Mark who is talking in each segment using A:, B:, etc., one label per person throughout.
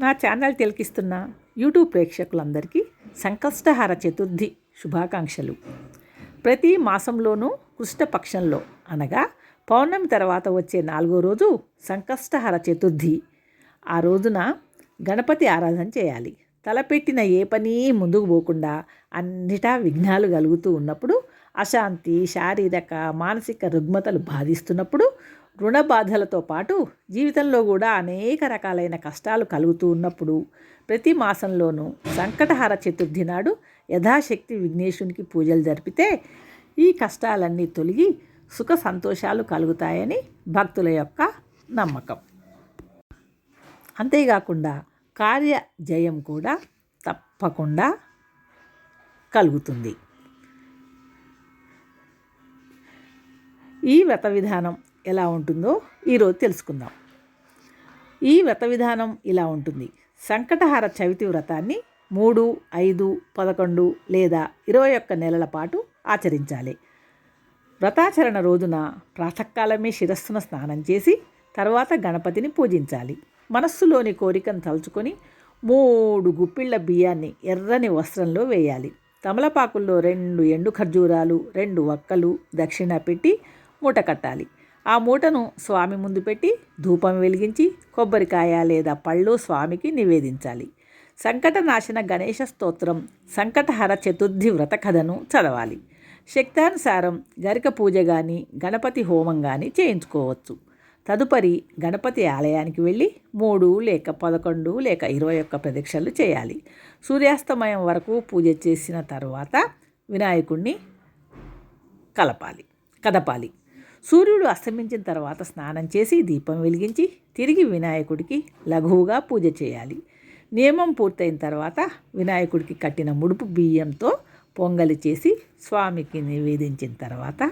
A: నా channel తిలకిస్తున్న YouTube ప్రేక్షకులందరికీ సంకష్టహార చతుర్థి శుభాకాంక్షలు. ప్రతి మాసంలోనూ కృష్ణపక్షంలో అనగా పౌర్ణమి తర్వాత వచ్చే నాలుగో రోజు సంకష్టహార చతుర్థి. ఆ రోజున గణపతి ఆరాధన చేయాలి. తలపెట్టిన ఏ పని ముందుకు పోకుండా అన్నిటా విఘ్నాలు కలుగుతూ ఉన్నప్పుడు అశాంతి శారీరక మానసిక రుగ్మతలు బాధిస్తున్నప్పుడు రుణ బాధలతో పాటు జీవితంలో కూడా అనేక రకాలైన కష్టాలు కలుగుతూ ఉన్నప్పుడు ప్రతి మాసంలోనూ సంకటహార చతుర్థి నాడు యథాశక్తి విఘ్నేశునికి పూజలు జరిపితే ఈ కష్టాలన్నీ తొలగి సుఖ సంతోషాలు కలుగుతాయని భక్తుల యొక్క నమ్మకం. అంతేకాకుండా కార్య జయం కూడా తప్పకుండా కలుగుతుంది. ఈ వ్రత విధానం ఎలా ఉంటుందో ఈరోజు తెలుసుకుందాం. ఈ వ్రత విధానం ఇలా ఉంటుంది. సంకటహార చవితి వ్రతాన్ని మూడు ఐదు పదకొండు లేదా ఇరవై ఒక్క నెలల పాటు ఆచరించాలి. వ్రతాచరణ రోజున ప్రాతకాలమే శిరస్సున స్నానం చేసి తర్వాత గణపతిని పూజించాలి. మనస్సులోని కోరికను తలుచుకొని మూడు గుప్పిళ్ళ బియ్యాన్ని ఎర్రని వస్త్రంలో వేయాలి. తమలపాకుల్లో రెండు ఎండు ఖర్జూరాలు రెండు వక్కలు దక్షిణ పెట్టి మూట కట్టాలి. ఆ మూటను స్వామి ముందు పెట్టి ధూపం వెలిగించి కొబ్బరికాయ లేదా పళ్ళు స్వామికి నివేదించాలి. సంకటనాశన గణేష స్తోత్రం సంకటహర చతుర్థి వ్రత కథను చదవాలి. శక్తానుసారం గరిక పూజ కానీ గణపతి హోమం కానీ చేయించుకోవచ్చు. తదుపరి గణపతి ఆలయానికి వెళ్ళి మూడు లేక పదకొండు లేక ఇరవై ఒక్క ప్రదక్షిణలు చేయాలి. సూర్యాస్తమయం వరకు పూజ చేసిన తర్వాత వినాయకుణ్ణి కలపాలి కదపాలి. సూర్యుడు అస్తమించిన తర్వాత స్నానం చేసి దీపం వెలిగించి తిరిగి వినాయకుడికి లఘువుగా పూజ చేయాలి. నియమం పూర్తయిన తర్వాత వినాయకుడికి కట్టిన ముడుపు బియ్యంతో పొంగలి చేసి స్వామికి నివేదించిన తర్వాత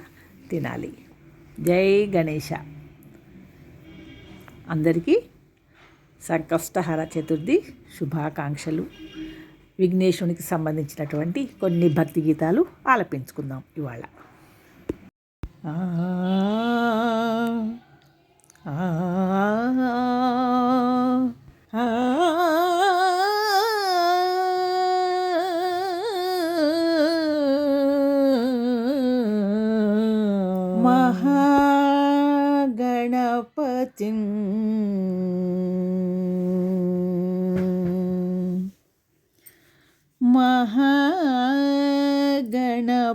A: తినాలి. జై గణేష అందరికీ సంకష్టహర చతుర్థి శుభాకాంక్షలు. విఘ్నేశునికి సంబంధించినటువంటి కొన్ని భక్తి గీతాలు ఆలపించుకుందాం ఇవాళ. ఆ ఆ ఆ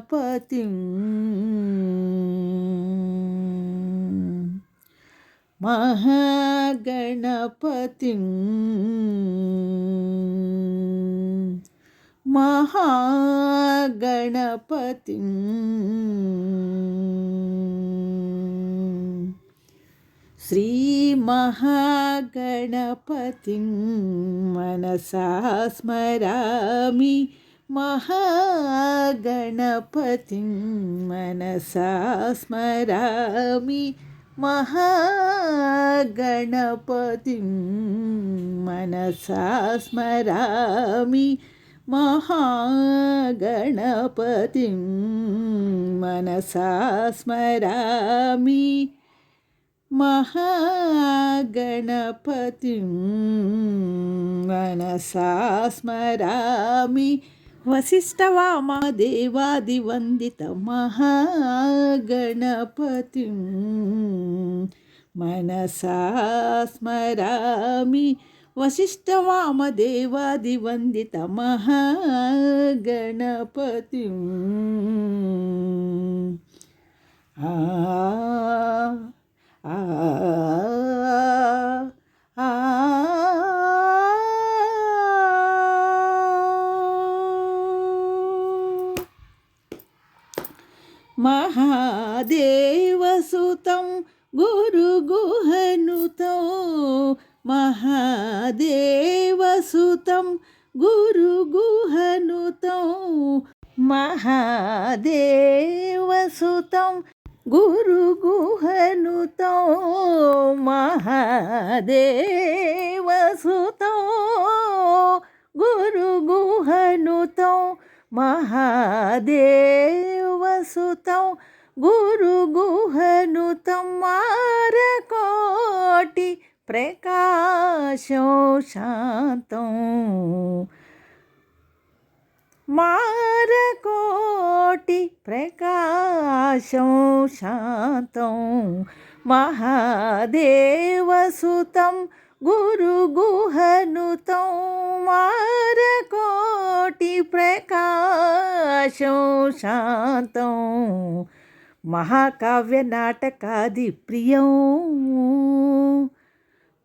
A: பத்திம் மகாகணபதிம் மகாகணபதிம் ஸ்ரீ மகாகணபதிம் மனசா ஸ்மராமி महागणपतिं मनसा स्मरामि महागणपतिं मनसा स्मरामि महागणपतिं मनसा स्मरामि महागणपतिं मनसा स्मरामि वसिष्ठवामदेवादिवन्दितमहागणपतिं मनसा स्मरामि वसिष्ठवामदेवादिवन्दितमहागणपतिम् आ ఆ ఆ మహాదేవసుతం గురుగుహనుతో. మహాదేవసుతం గురుగుహనుతో. మహాదేవసుతం గురుగుహనుతో. మహాదేవసుతో గురుగుహనుతో. మహాదేవసుతం మహాదేవసుతో గురుగుహనుతం మారకోటి ప్రకాశం శాంతం. మారకోటి ప్రకాశం శాంతం. మహాదేవసుతం గురుగుహనుతం మారకోటి ప్రకాశం శాంతం మహాకావ్య నాటకాది ప్రియం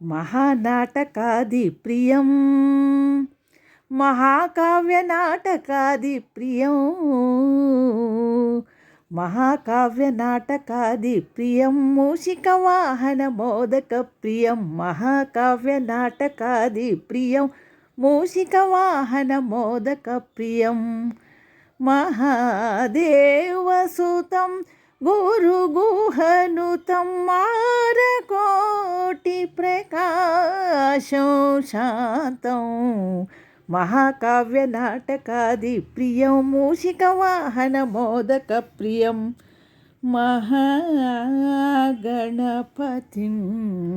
A: మహానాటకాది ప్రియం మహాకావ్య నాటకాది ప్రియం మూషిక వాహన మోదక ప్రియం. మహాకావ్య నాటకాది ప్రియం మూషిక మోదక ప్రియం మహాదేవసుతం గురుగుహనుతం మారకోటి ప్రకాశం శాంతం. మహాకావ్య నాటకాది ప్రియం మూషిక వాహన మోదక ప్రియం. మహాగణపతిం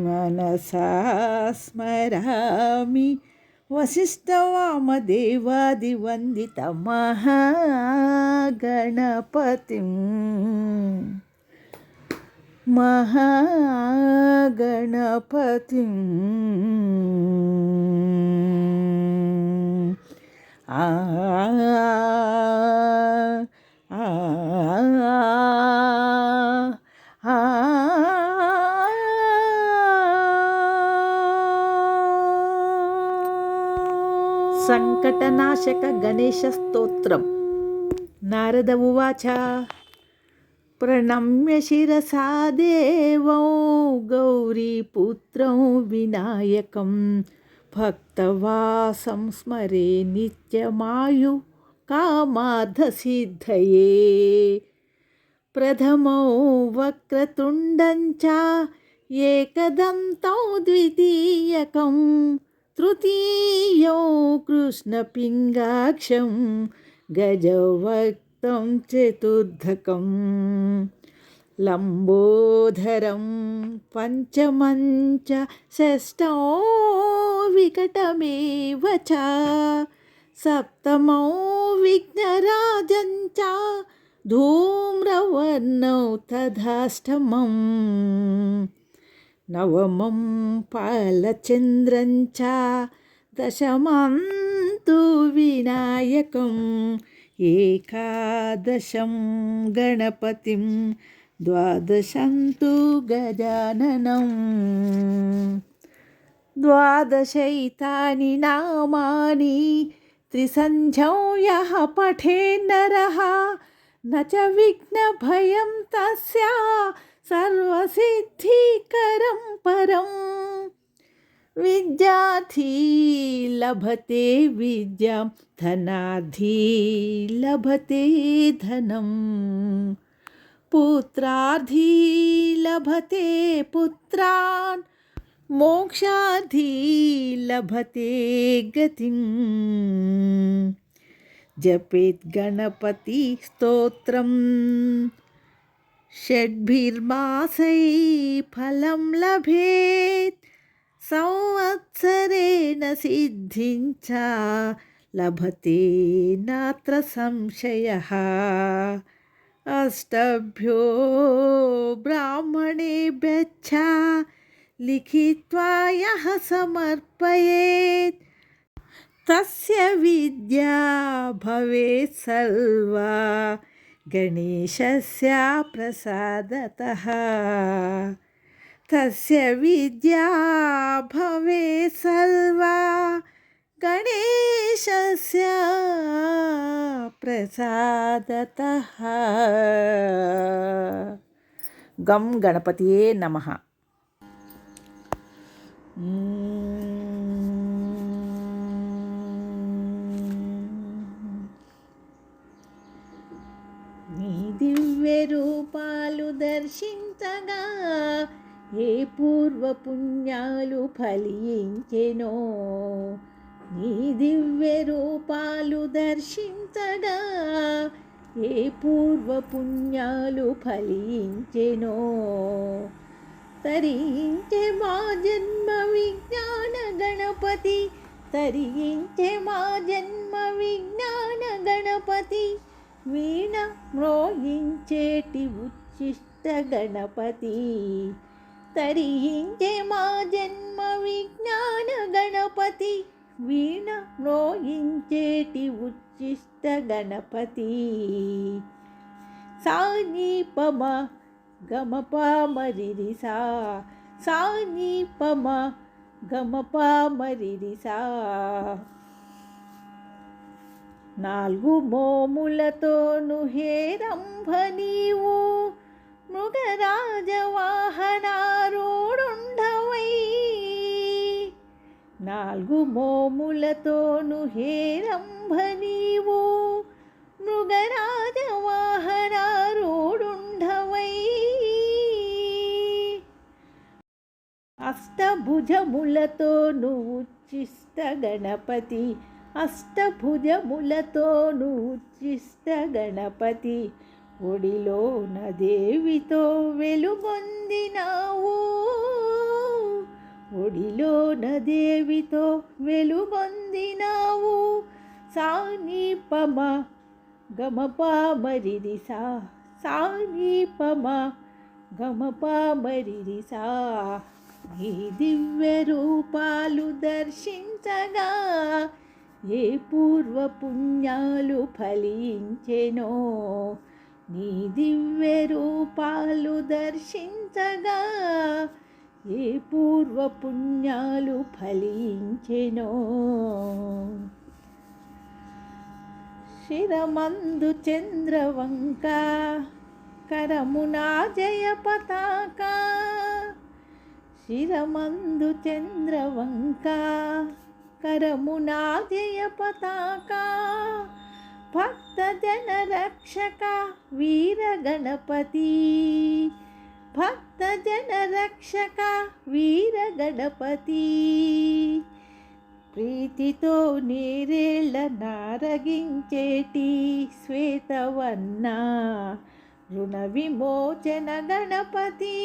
A: మనసా స్మరామి వశిష్ఠవామదేవాదివందిత మహాగణపతిం. మహాగణపతిం. సంకటనాశక గణేశ స్తోత్రం నారద ఉవాచ ప్రణమ్య శిరసా దేవౌ గౌరీపుత్రం వినాయకం భక్తవాసం స్మరే నిత్యమాయు కామార్థసిద్ధయే ప్రథమౌ వక్రతుండం చ ఏకదంతం ద్వితీయకం తృతీయో కృష్ణపింగాక్షం గజవక్తం చతుర్థకం లంబోధరం పంచమంచ షష్టో వికటమేవ చ సప్తమో విఘ్నరాజం చ ధూమ్రవర్ణౌ తథాష్టమం नवमं पालचन्द्रञ्च दशमं तु विनायकम् एकादशं गणपतिं द्वादशं तु गजाननम् द्वादशैतानि नामानि त्रिसन्ध्यं यः पठे नरः न च विघ्नभयं तस्य सर्वसिद्धिकरं परं। विद्यार्थी लभते विद्यां, धनार्थी लभते धनं। पुत्रार्थी लभते पुत्रान्, मोक्षार्थी लभते गतिम् जपेत् गणपति स्तोत्रं षड्भिर्मासै फलं लभेत्। संवत्सरेण सिद्धिं च लभते नात्र संशयः। अष्टभ्यो ब्राह्मणेभ्यश्च लिखित्वा यः समर्पयेत्। तस्य विद्या भवेत् सर्वा। गणेशस्य प्रसादतः तस्य विद्या भवे सर्वा गणेशस्य प्रसादतः गं गणपतये नमः దివ్యరూపాలు దర్శించగా ఏ పూర్వపుణ్యాలు ఫలించెనో. నీ దివ్య రూపాలు దర్శించగా ఏ పూర్వపుణ్యాలు ఫలించెనో. తరించే మా జన్మ విజ్ఞాన గణపతి తరించే మా జన్మ విజ్ఞాన గణపతి వీణ మ్రోగించేటి ఉచ్చిష్ట గణపతి. తరించే మా జన్మ విజ్ఞాన గణపతి. వీణ మ్రోగించేటి ఉచ్చిష్ట గణపతి. సానీపమ గమప సా సానీపమ గమప సా నాలుగు మోములతోను హేరంభ నీవు మృగరాజవాహనారూఢుండవై నాలుగు మోములతోను హేరంభ నీవు మృగరాజవాహనారూఢుండవై అష్టభుజములతో నువ్వు ఉచ్చిష్ట గణపతి అష్టభుజములతో నువ్వు గణపతి ఒడిలోన దేవితో వెలుగొందినావు. ఒడిలోన దేవితో వెలుగొందినావు. సానీపమ గమప మరిది సా సానీపమ గమప మరిది సా. ఈ దివ్య రూపాలు దర్శించగా ఏ పూర్వపుణ్యాలు ఫలించెనో? నీ దివ్య రూపాలు దర్శించగా ఏ పూర్వపుణ్యాలు ఫలించెనో? శిరమందు చంద్రవంక కరమునా జయ పతాక. శిరమందు చంద్రవంక కరమునా జయ పతాక భక్త జన రక్షక వీర గణపతి భక్త జన రక్షక వీర గణపతి ప్రీతితో నీరేళ్ళ నారగించేటి శ్వేతవన్న రుణ విమోచన గణపతి.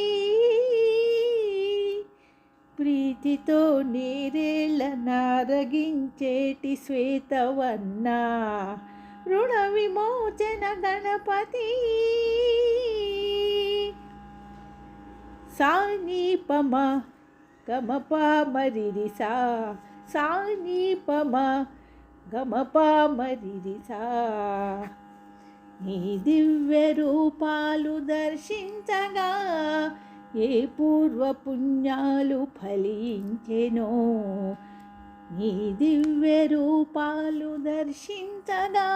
A: ప్రీతితో నీరేళ్ళ నారగించేటి శ్వేతవన్న. రుణ విమోచన గణపతి. సానీపమ గమప మరిరి సా సానీపమ గమప మరిరి నీ దివ్య రూపాలు దర్శించగా ఏ పూర్వపుణ్యాలు ఫలించెనో. నీ దివ్య రూపాలు దర్శించగా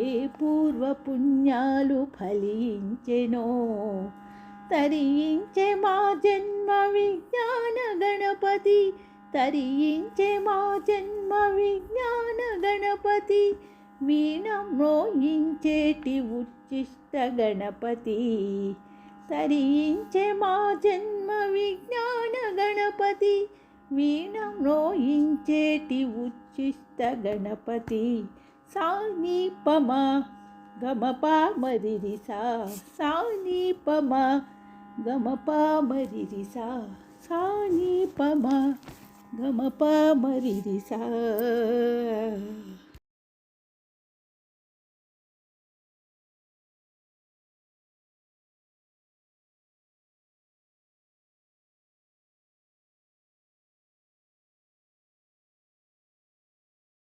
A: ఏ పూర్వపుణ్యాలు ఫలించెనో. తరించే మా జన్మ విజ్ఞాన గణపతి. తరించే మా జన్మ విజ్ఞాన గణపతి. వీణం మ్రోయించేటి ఉచ్చిష్ట గణపతి. తరించే మా జన్మ విజ్ఞాన గణపతి వీణ మ్రోయించేటి ఉచ్చిష్ట గణపతి సానీపమ గమప మరిరి సా సానీపమ గమప మరిరి సా సానీపమ గమప మరిరి సా